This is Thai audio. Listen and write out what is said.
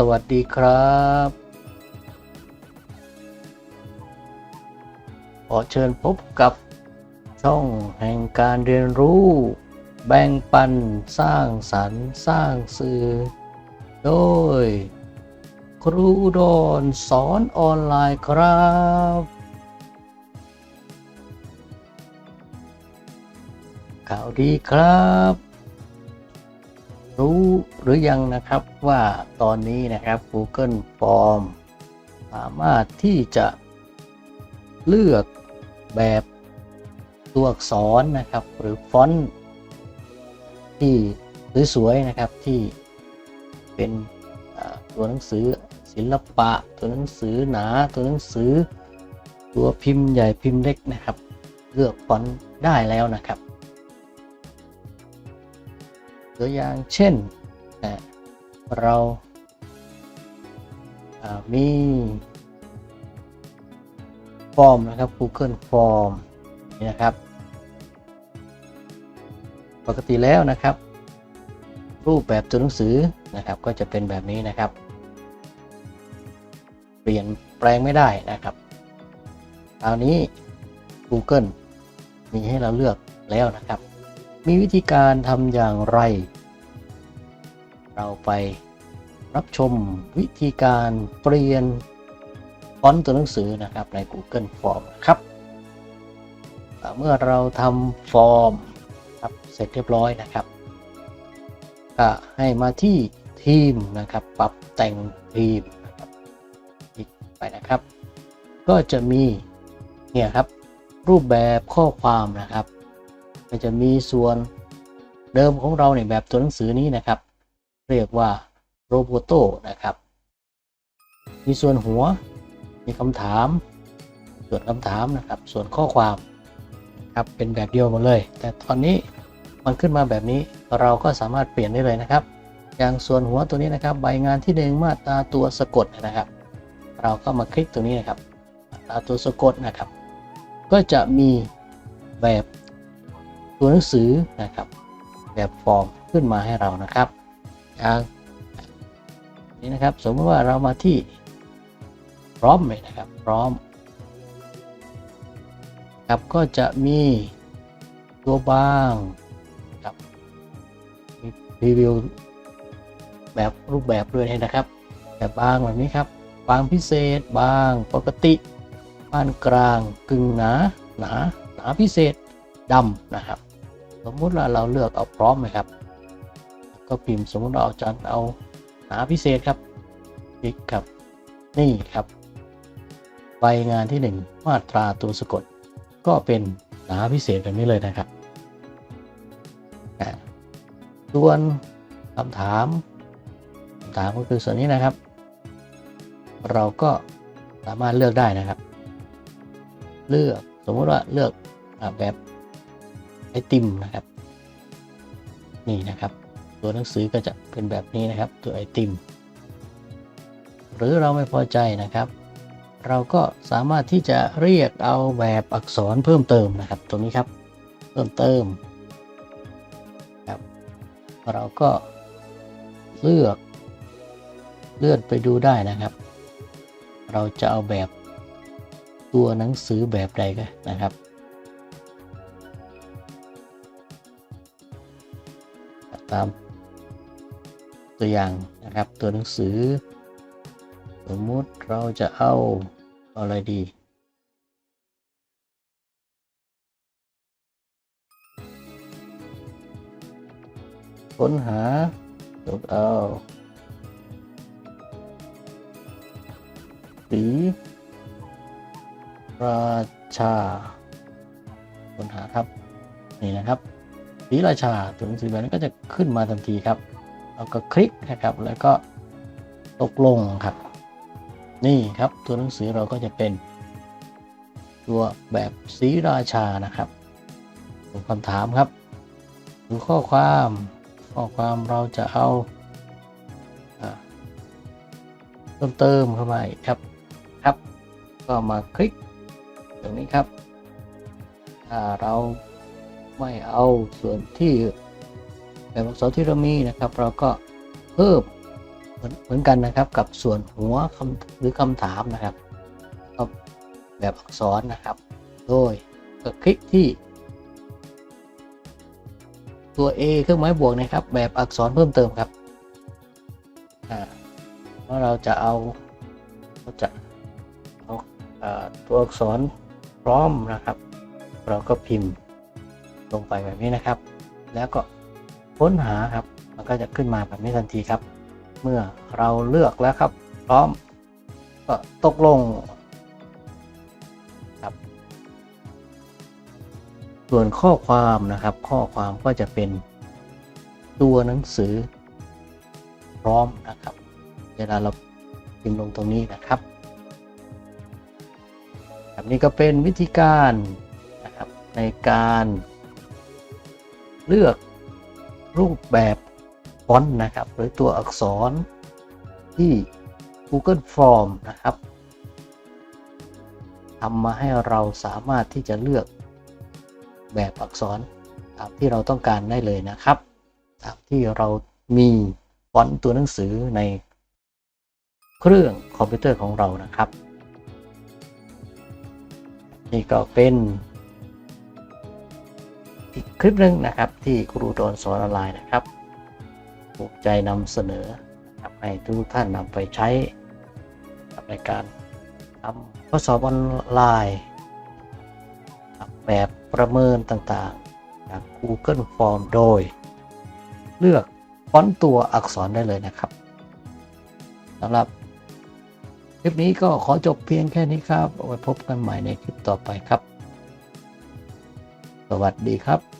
สวัสดีครับขอเชิญพบกับช่องแห่งการเรียนรู้ แบ่งปันสร้างสรรค์สร้างสื่อ โดย ครูอุดรสอนออนไลน์ครับ ข่าวดีครับ หรือยังนะครับว่าตอนนี้นะครับ Google Form สามารถที่จะเลือกแบบตัวอักษรนะครับ หรือฟอนต์ที่สวยๆนะครับที่เป็นตัวหนังสือศิลปะ ตัวหนังสือหนา ตัวหนังสือ ตัวพิมพ์ใหญ่พิมพ์เล็กนะครับ เลือกฟอนต์ได้แล้วนะครับ ตัวอย่างเช่น เราอ่ามี ฟอร์มนะครับ Google Form นี่นะครับ ปกติแล้วนะครับ รูปแบบตัวหนังสือนะครับ ก็จะเป็นแบบนี้นะครับ เปลี่ยนแปลงไม่ได้นะครับคราวนี้ Google มีให้เราเลือกแล้วนะครับ มีวิธีการทำอย่างไร เราไปรับชมวิธีการเปลี่ยนฟอนต์ตัวหนังสือนะครับใน Google Form ครับเมื่อเราทำฟอร์มครับเสร็จเรียบร้อยนะครับก็ให้มาที่ทีมนะครับ ปรับแต่งทีมนะครับคลิกไปนะครับ ก็จะมีเนี่ยครับรูปแบบข้อความนะครับ ก็จะมีส่วนเดิมของเราในแบบตัวหนังสือนี้นะครับ เรียกว่าโรโบโตนะครับ มีส่วนหัว มีคำถาม ส่วนคำถามนะครับ ส่วนข้อความครับเป็นแบบเดียวหมดเลย แต่ตอนนี้มันขึ้นมาแบบนี้เราก็สามารถเปลี่ยนได้เลยนะครับ อย่างส่วนหัวตัวนี้นะครับ ใบงานที่หนึ่งมาตราตัวสะกดนะครับ เราก็มาคลิกตรงนี้นะครับมาตราตัวสะกดนะครับ ก็จะมีแบบตัวหนังสือนะครับ แบบฟอร์มขึ้นมาให้เรานะครับ อย่างนี้นะครับ สมมติว่าเรามาที่พร้อมเลยนะครับ พร้อม ครับก็จะมีตัวบางครับรีวิวแบบรูปแบบด้วยนะครับ แบบบางแบบนี้ครับ บางพิเศษบางปกติปานกลางกึ่งหนาหนาหนาพิเศษดำนะครับ สมมุติว่าเราเลือกเอาพร้อมไหมครับ ก็พิมพ์สมมติเราเอาจานเอาหนาพิเศษครับคลิกครับนี่ครับ ใบงานที่ 1 มาตราตัวสะกด ก็เป็นหนาพิเศษแบบนี้เลยนะครับส่วนคำถามคำถามก็คือส่วนนี้นะครับ เราก็สามารถเลือกได้นะครับ เลือกสมมติว่าเลือกแบบไอติมนะครับ นี่นะครับ ตัวหนังสือก็จะเป็นแบบนี้นะครับ ตัวไอติม หรือเราไม่พอใจนะครับ เราก็สามารถที่จะเรียกเอาแบบอักษรเพิ่มเติมนะครับ ตรงนี้ครับ เพิ่มเติมครับเราก็เลือกเลื่อนไปดูได้นะครับ เราจะเอาแบบตัวหนังสือแบบใดก็นะครับตาม ตัวอย่างนะครับ ตัวหนังสือ สมมุติเราจะเอาอะไรดี ค้นหาเลือกเอาสีราชาค้นหาครับ นี่นะครับสีราชาตัวหนังสือแบบนี้ก็จะขึ้นมาทันทีครับ เราก็คลิกนะครับ แล้วก็ตกลงครับ นี่ครับตัวหนังสือเราก็จะเป็น ตัวแบบสีราชานะครับเป็นคำถามครับดูข้อความข้อความเราจะเอาอเพิ่มเติมเข้ามาครับครับ ก็มาคลิกตรงนี้ครับ ถ้าเราไม่เอาส่วนที่ แบบอักษรที่เรามีนะครับ เราก็เพิ่มเหมือนกันนะครับกับส่วนหัวคำหรือคำถามนะครับแบบอักษรนะครับ โดยก็คลิกที่ ตัว A เครื่องหมายบวกนะครับ แบบอักษรเพิ่มเติมครับว่าเราจะเอาเราจะเอาอ่าตัวอักษรพร้อมนะครับ เราก็พิมพ์ลงไปแบบนี้นะครับ แล้วก็ ค้นหาครับ มันก็จะขึ้นมาแบบนี้ทันทีครับ เมื่อเราเลือกแล้วครับ พร้อมก็ตกลงครับ ส่วนข้อความนะครับ ข้อความก็จะเป็นตัวหนังสือพร้อมนะครับ เวลาเราพิมพ์ลงตรงนี้นะครับแบบนี้ก็เป็นวิธีการนะครับในการเลือก รูปแบบฟอนต์นะครับ หรือตัวอักษรที่ Google Form นะครับทำมาให้เราสามารถที่จะเลือกแบบอักษรตามที่เราต้องการได้เลยนะครับ ตามที่เรามีฟอนต์ตัวหนังสือในเครื่องคอมพิวเตอร์ของเรานะครับ นี่ก็เป็น อีกคลิปหนึ่งนะครับ ที่ครูโดนสอนออนไลน์นะครับภูมิใจนำเสนอนะครับให้ทุกท่านนำไปใช้ในการทำข้อสอบออนไลน์แบบประเมินต่างๆ จาก Google Form โดย เลือกฟอนต์ตัวอักษรได้เลยนะครับสำหรับคลิปนี้ก็ขอจบเพียงแค่นี้ครับไว้พบกันใหม่ในคลิปต่อไปครับ สวัสดีครับ